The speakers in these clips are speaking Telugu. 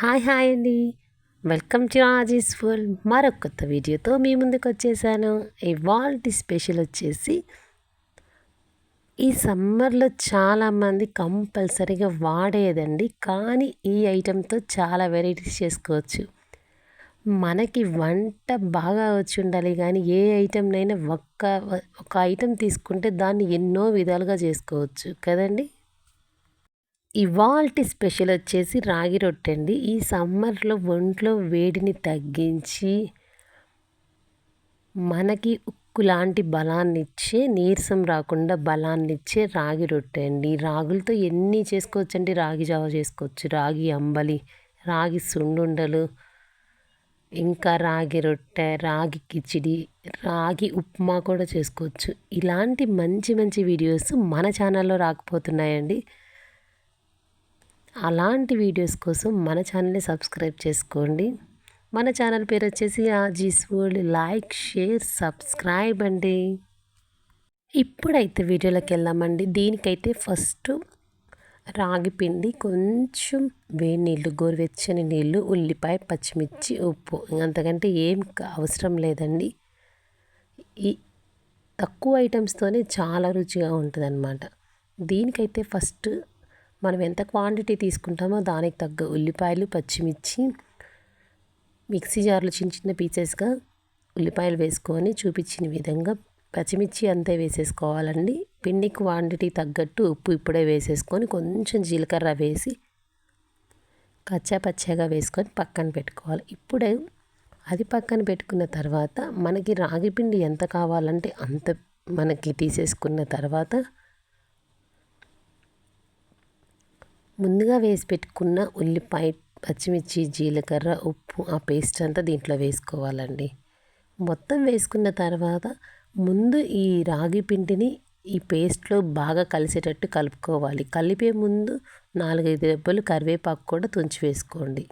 హాయ్ హాయ్ అండి. వెల్కమ్ టు ఆజీస్ ఫుల్ మరొక కొత్త వీడియోతో మీ ముందుకు వచ్చేసాను. ఇవాల్టి స్పెషల్ వచ్చేసి ఈ సమ్మర్లో చాలామంది కంపల్సరీగా వాడేదండి. కానీ ఈ ఐటెంతో చాలా వెరైటీస్ చేసుకోవచ్చు. మనకి వంట బాగా వచ్చి ఉండాలి. కానీ ఏ ఐటెంనైనా ఒక్క ఒక ఐటెం తీసుకుంటే దాన్ని ఎన్నో విధాలుగా చేసుకోవచ్చు. కదండి? ఇవాల్టి స్పెషల్ వచ్చేసి రాగి రొట్టె అండి ఈ సమ్మర్లో ఒంట్లో వేడిని తగ్గించి మనకి ఉక్కు లాంటి బలాన్ని ఇచ్చే నీరసం రాకుండా బలాన్ని ఇచ్చే రాగి రొట్టె అండి రాగులతో ఎన్ని చేసుకోవచ్చు అండి రాగి జావ చేసుకోవచ్చు రాగి అంబలి రాగి సుండుండలు ఇంకా రాగి రొట్టె రాగి కిచిడి రాగి ఉప్మా కూడా చేసుకోవచ్చు. ఇలాంటి మంచి మంచి వీడియోస్ మన ఛానల్లో రాకపోతున్నాయండి. అలాంటి వీడియోస్ కోసం మన ఛానల్ని సబ్స్క్రైబ్ చేసుకోండి. మన ఛానల్ పేరు వచ్చేసి Aaji's world. Like share subscribe అండి. ఇప్పుడైతే వీడియోలోకి వెళ్దామండి. దీనికైతే ఫస్ట్ రాగి పిండి కొంచెం వేడి నీళ్ళు గోరువెచ్చని నీళ్ళు ఉల్లిపాయ పచ్చిమిర్చి ఉప్పు. అంతకంటే ఏం అవసరం లేదండి. ఈ తక్కువ ఐటమ్స్తోనే చాలా రుచిగా ఉంటుంది దీనికైతే ఫస్ట్ మనం ఎంత క్వాంటిటీ తీసుకుంటామో దానికి తగ్గ ఉల్లిపాయలు పచ్చిమిర్చి మిక్సీ జార్లో చిన్న చిన్న పీసెస్గా ఉల్లిపాయలు వేసుకొని చూపించిన విధంగా పచ్చిమిర్చి అంతే వేసేసుకోవాలండి. పిండి క్వాంటిటీ తగ్గట్టు ఉప్పు ఇప్పుడే వేసేసుకొని కొంచెం జీలకర్ర వేసి కచ్చా పచ్చగా వేసుకొని పక్కన పెట్టుకోవాలి. ఇప్పుడే అది పక్కన పెట్టుకున్న తర్వాత మనకి రాగి పిండి ఎంత కావాలంటే అంత మనకి తీసేసుకున్న తర్వాత ముందుగా వేసి పెట్టుకున్న ఉల్లిపాయ పచ్చిమిర్చి జీలకర్ర ఉప్పు ఆ పేస్ట్ అంతా దీంట్లో వేసుకోవాలండి. మొత్తం వేసుకున్న తర్వాత ముందు ఈ రాగి పిండిని ఈ పేస్ట్లో బాగా కలిసేటట్టు కలుపుకోవాలి. కలిపే ముందు నాలుగైదు దెబ్బలు కరివేపాకు కూడా తుంచి వేసుకోండి.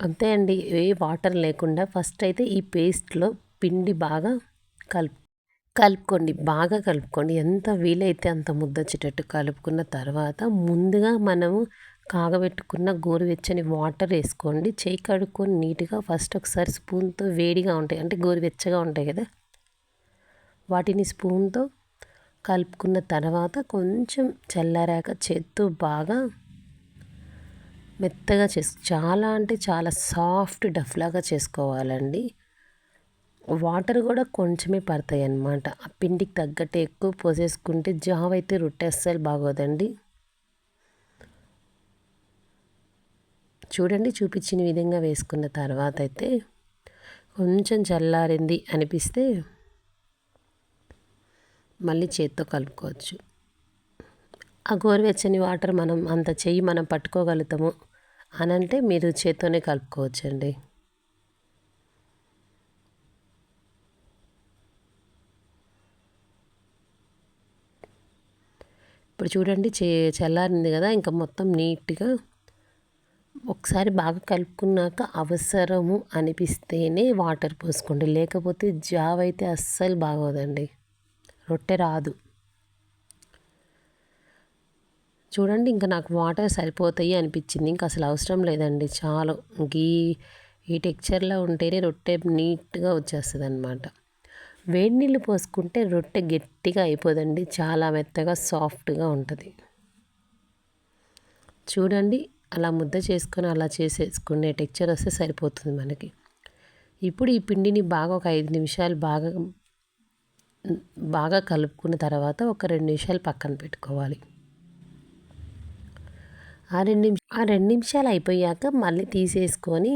అంతే అండి ఏ వాటర్ లేకుండా ఫస్ట్ అయితే ఈ పేస్ట్లో పిండి బాగా కలుపు కలుపుకోండి బాగా కలుపుకోండి. ఎంత వీలైతే అంత ముద్ద వచ్చేటట్టు కలుపుకున్న తర్వాత ముందుగా మనము కాగబెట్టుకున్న గోరువెచ్చని వాటర్ వేసుకోండి. చేయి కడుక్కొని నీట్గా ఫస్ట్ ఒకసారి స్పూన్తో వేడిగా ఉంటాయి. అంటే గోరువెచ్చగా ఉంటాయి కదా. వాటిని స్పూన్తో కలుపుకున్న తర్వాత కొంచెం చల్లారాక చేత్తో బాగా మెత్తగా చేసు చాలా అంటే చాలా సాఫ్ట్ డఫ్లాగా చేసుకోవాలండి. వాటర్ కూడా కొంచెమే పడతాయి అన్నమాట. ఆ పిండికి తగ్గట్టు ఎక్కువ పోసేసుకుంటే జావ్ అయితే రొట్టె అస్సలు బాగోదండి. చూడండి చూపించిన విధంగా వేసుకున్న తర్వాత అయితే కొంచెం చల్లారింది అనిపిస్తే మళ్ళీ చేత్తో కలుపుకోవచ్చు. ఆ గోరువెచ్చని వాటర్ మనం అంత చెయ్యి మనం పట్టుకోగలుగుతాము అనంటే మీరు చేత్తోనే కలుపుకోవచ్చండి. ఇప్పుడు చూడండి చే చల్లారింది కదా ఇంకా మొత్తం నీట్గా ఒకసారి బాగా కలుపుకున్నాక అవసరము అనిపిస్తేనే వాటర్ పోసుకోండి. లేకపోతే జావ్ అయితే అస్సలు బాగోదండి. రొట్టె రాదు. చూడండి ఇంకా నాకు వాటర్ సరిపోతాయి అనిపించింది. ఇంకా అసలు అవసరం లేదండి. చాలు. ఈ ఈ టెక్చర్లో ఉంటేనే రొట్టె నీట్గా వచ్చేస్తుంది అనమాట వేడి నీళ్ళు పోసుకుంటే రొట్టె గట్టిగా అయిపోదండి. చాలా మెత్తగా సాఫ్ట్గా ఉంటుంది. చూడండి అలా ముద్ద చేసుకొని అలా చేసేసుకునే టెక్చర్ వస్తే సరిపోతుంది మనకి. ఇప్పుడు ఈ పిండిని బాగా ఒక ఐదు నిమిషాలు బాగా బాగా కలుపుకున్న తర్వాత ఒక రెండు నిమిషాలు పక్కన పెట్టుకోవాలి. ఆ రెండు నిమిషం ఆ రెండు నిమిషాలు అయిపోయాక మళ్ళీ తీసేసుకొని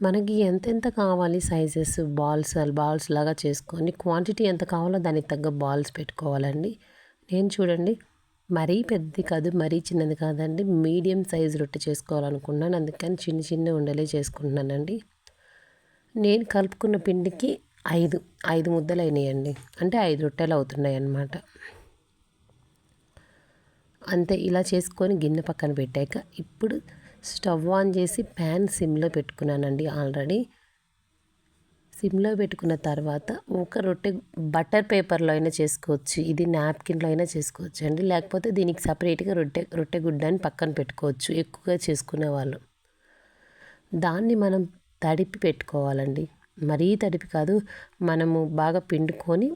మనకి ఎంతెంత కావాలి సైజెస్ బాల్స్ బాల్స్ లాగా చేసుకొని క్వాంటిటీ ఎంత కావాలో దానికి తగ్గ బాల్స్ పెట్టుకోవాలండి. నేను చూడండి మరీ పెద్దది కాదు మరీ చిన్నది కాదండి మీడియం సైజ్ రొట్టె చేసుకోవాలనుకున్నాను. అందుకని చిన్న చిన్న ఉండలే చేసుకుంటున్నానండి. నేను కలుపుకున్న పిండికి ఐదు ఐదు ముద్దలు అయినాయండి. అంటే ఐదు రొట్టెలు అవుతున్నాయి అన్నమాట అంతే ఇలా చేసుకొని గిన్నె పక్కన పెట్టాక ఇప్పుడు స్టవ్ ఆన్ చేసి ప్యాన్ సిమ్లో పెట్టుకున్నానండి ఆల్రెడీ. సిమ్లో పెట్టుకున్న తర్వాత ఒక రొట్టె బటర్ పేపర్లో అయినా చేసుకోవచ్చు ఇది నాప్కిన్లో అయినా చేసుకోవచ్చు అండి. లేకపోతే దీనికి సపరేట్గా రొట్టె రొట్టె గుడ్డని పక్కన పెట్టుకోవచ్చు ఎక్కువగా చేసుకునే వాళ్ళు. దాన్ని మనం తడిపి పెట్టుకోవాలండి. మరీ తడిపి కాదు మనము బాగా పిండుకొని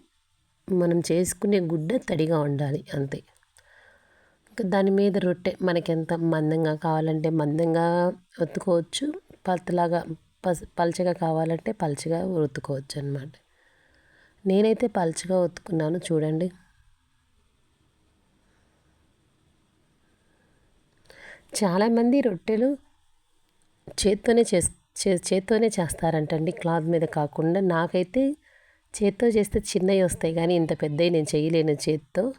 మనం చేసుకునే గుడ్డ తడిగా ఉండాలి అంతే. దాని మీద రొట్టె. మనకి ఎంత మందంగా కావాలంటే మందంగా ఒత్తుకోవచ్చు. పతలాగా పస్ పల్చగా కావాలంటే పలచగా ఒత్తుకోవచ్చు అనమాట నేనైతే పలచగా ఒత్తుకున్నాను. చూడండి. చాలామంది రొట్టెలు చేత్తోనే చే చేత్తోనే చేస్తారంటండి. క్లాత్ మీద కాకుండా నాకైతే చేత్తో చేస్తే చిన్నవి వస్తాయి కానీ ఇంత పెద్దవి నేను చేయలేను చేత్తో.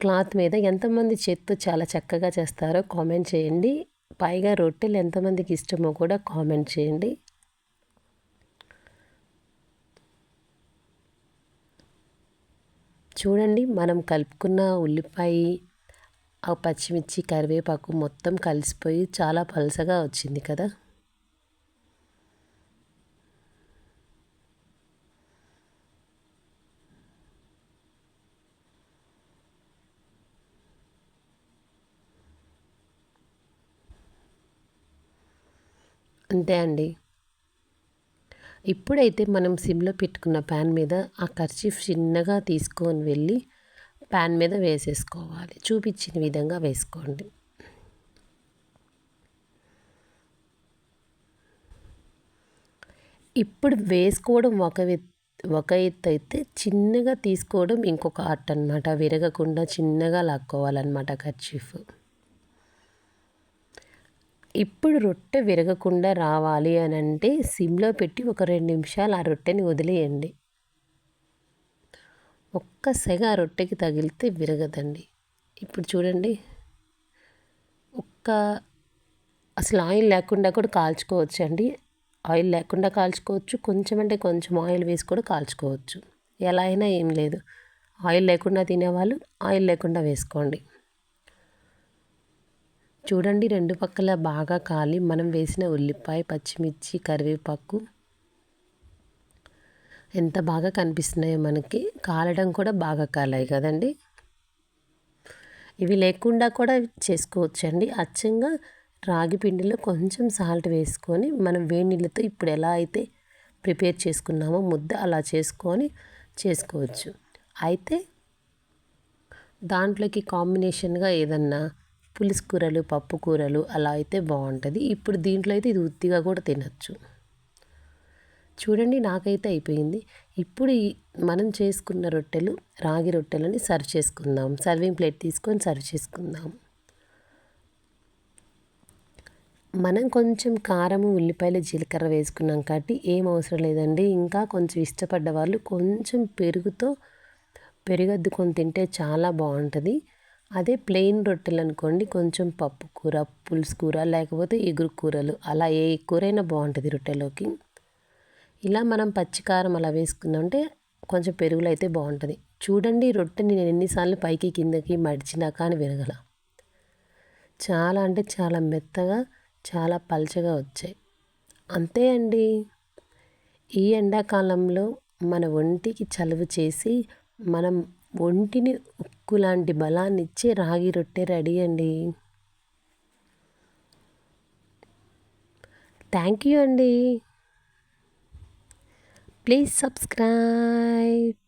క్లాత్ మీద ఎంతమంది చేత్తో చాలా చక్కగా చేస్తారో కామెంట్ చేయండి. పైగా రొట్టెలు ఎంతమందికి ఇష్టమో కూడా కామెంట్ చేయండి. చూడండి మనం కలుపుకున్న ఉల్లిపాయ ఆ పచ్చిమిర్చి కరివేపాకు మొత్తం కలిసిపోయి చాలా పలసగా వచ్చింది కదా. అంతే అండి. ఇప్పుడైతే మనం సిమ్లో పెట్టుకున్న ప్యాన్ మీద ఆ కర్చీఫ్ చిన్నగా తీసుకొని వెళ్ళి ప్యాన్ మీద వేసేసుకోవాలి. చూపించిన విధంగా వేసుకోండి. ఇప్పుడు వేసుకోవడం ఒక ఒక ఎత్తు అయితే చిన్నగా తీసుకోవడం ఇంకొక ఆర్ట్ అనమాట విరగకుండా చిన్నగా లాక్కోవాలన్నమాట కర్చీఫ్. ఇప్పుడు రొట్టె విరగకుండా రావాలి అని అంటే సిమ్లో పెట్టి ఒక రెండు నిమిషాలు ఆ రొట్టెని వదిలేయండి. ఒక్క సెగ ఆ రొట్టెకి తగిలితే విరగదండి. ఇప్పుడు చూడండి. ఒక్క అసలు ఆయిల్ లేకుండా కూడా కాల్చుకోవచ్చు అండి ఆయిల్ లేకుండా కాల్చుకోవచ్చు. కొంచెం అంటే కొంచెం ఆయిల్ వేసి కూడా కాల్చుకోవచ్చు. ఎలా అయినా ఏం లేదు. ఆయిల్ లేకుండా తినేవాళ్ళు ఆయిల్ లేకుండా వేసుకోండి. చూడండి రెండు పక్కల బాగా కాలి. మనం వేసిన ఉల్లిపాయ పచ్చిమిర్చి కరివేపాకు ఎంత బాగా కనిపిస్తున్నాయో మనకి. కాలడం కూడా బాగా కాలాయి కదండి. ఇవి లేకుండా కూడా చేసుకోవచ్చండి. అచ్చంగా రాగి పిండిలో కొంచెం సాల్ట్ వేసుకొని మనం వేడి నీళ్ళతో ఇప్పుడు ఎలా అయితే ప్రిపేర్ చేసుకున్నామో ముద్ద అలా చేసుకొని చేసుకోవచ్చు. అయితే దాంట్లోకి కాంబినేషన్గా ఏదన్నా పులుసు కూరలు పప్పు కూరలు అలా అయితే బాగుంటుంది. ఇప్పుడు దీంట్లో అయితే ఇది ఉత్తిగా కూడా తినచ్చు. చూడండి నాకైతే అయిపోయింది. ఇప్పుడు మనం చేసుకున్న రొట్టెలు రాగి రొట్టెలని సర్వ్ చేసుకుందాం. సర్వింగ్ ప్లేట్ తీసుకొని సర్వ్ చేసుకుందాం. మనం కొంచెం కారము ఉల్లిపాయలు జీలకర్ర వేసుకున్నాం కాబట్టి ఏం అవసరం లేదండి. ఇంకా కొంచెం ఇష్టపడ్డ వాళ్ళు కొంచెం పెరుగుతో పెరుగద్దుకొని తింటే చాలా బాగుంటుంది. అదే ప్లెయిన్ రొట్టెలు అనుకోండి కొంచెం పప్పు కూర పులుసు కూర లేకపోతే ఎగురు కూరలు అలా ఏ కూరైనా బాగుంటుంది రొట్టెలోకి. ఇలా మనం పచ్చికారం అలా వేసుకుందామంటే కొంచెం పెరుగులు అయితే బాగుంటుంది. చూడండి రొట్టెని నేను ఎన్నిసార్లు పైకి కిందకి మడిచినా కానీ విరగల చాలా అంటే చాలా మెత్తగా చాలా పల్చగా వచ్చాయి. అంతే అండి. ఈ ఎండాకాలంలో మన ఒంటికి చలువ చేసి మనం ఒంటిని ఉక్కులాంటి బలాన్ని ఇచ్చే రాగి రొట్టె రెడీ అండి. థ్యాంక్ యూ అండి. Please subscribe.